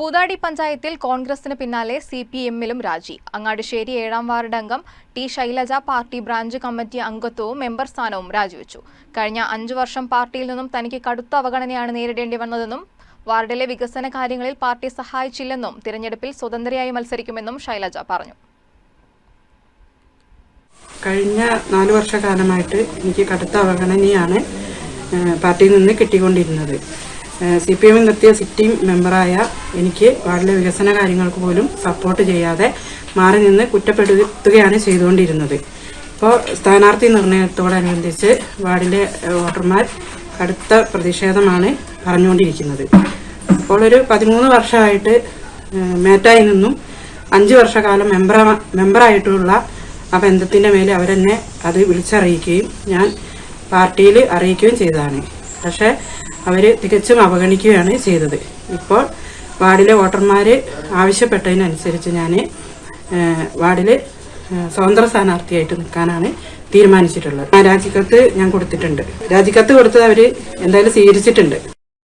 പൂതാടി പഞ്ചായത്തിൽ കോൺഗ്രസിന് പിന്നാലെ സി പി എമ്മിലും രാജി. അങ്ങാടിശ്ശേരി ഏഴാം വാർഡ് അംഗം T Shailaja party branch committee അംഗത്വവും മെമ്പർ സ്ഥാനവും രാജിവെച്ചു. കഴിഞ്ഞ അഞ്ചു വർഷം പാർട്ടിയിൽ നിന്നും തനിക്ക് കടുത്ത അവഗണനയാണ് നേരിടേണ്ടി വന്നതെന്നും വാർഡിലെ വികസന കാര്യങ്ങളിൽ പാർട്ടി സഹായിച്ചില്ലെന്നും തിരഞ്ഞെടുപ്പിൽ സ്വതന്ത്രയായി മത്സരിക്കുമെന്നും ശൈലജ പറഞ്ഞു. കഴിഞ്ഞ നാല് വർഷക്കാലമായിട്ട് എനിക്ക് കടുത്ത അവഗണനയാണ് പാർട്ടിയിൽ നിന്ന് കിട്ടിക്കൊണ്ടിരുന്നത്. സി പി എമ്മിൽ നിർത്തിയ സിറ്റിംഗ് മെമ്പറായ എനിക്ക് വാർഡിലെ വികസന കാര്യങ്ങൾക്ക് പോലും സപ്പോർട്ട് ചെയ്യാതെ മാറി നിന്ന് കുറ്റപ്പെടുത്തുകയാണ് ചെയ്തുകൊണ്ടിരുന്നത്. ഇപ്പോൾ സ്ഥാനാർത്ഥി നിർണയത്തോടനുബന്ധിച്ച് വാർഡിലെ വോട്ടർമാർ കടുത്ത പ്രതിഷേധമാണ് പറഞ്ഞുകൊണ്ടിരിക്കുന്നത്. അപ്പോൾ ഒരു പതിമൂന്ന് വർഷമായിട്ട് മേറ്റായി നിന്നും അഞ്ച് വർഷക്കാലം മെമ്പർ മെമ്പറായിട്ടുള്ള ആ ബന്ധത്തിന്റെ മേലെ അവരെന്നെ അത് വിളിച്ചറിയിക്കുകയും ഞാൻ പാർട്ടിയിൽ അറിയിക്കുകയും ചെയ്തതാണ്. പക്ഷേ അവർ തികച്ചും അവഗണിക്കുകയാണ് ചെയ്തത്. ഇപ്പോൾ വാർഡിലെ വോട്ടർമാർ ആവശ്യപ്പെട്ടതിനനുസരിച്ച് ഞാൻ വാർഡിൽ സ്വതന്ത്ര സ്ഥാനാർത്ഥിയായിട്ട് നിൽക്കാനാണ് തീരുമാനിച്ചിട്ടുള്ളത്. ആ രാജിക്കത്ത് ഞാൻ കൊടുത്തിട്ടുണ്ട്. രാജിക്കത്ത് കൊടുത്തത് അവർ എന്തായാലും സ്വീകരിച്ചിട്ടുണ്ട്.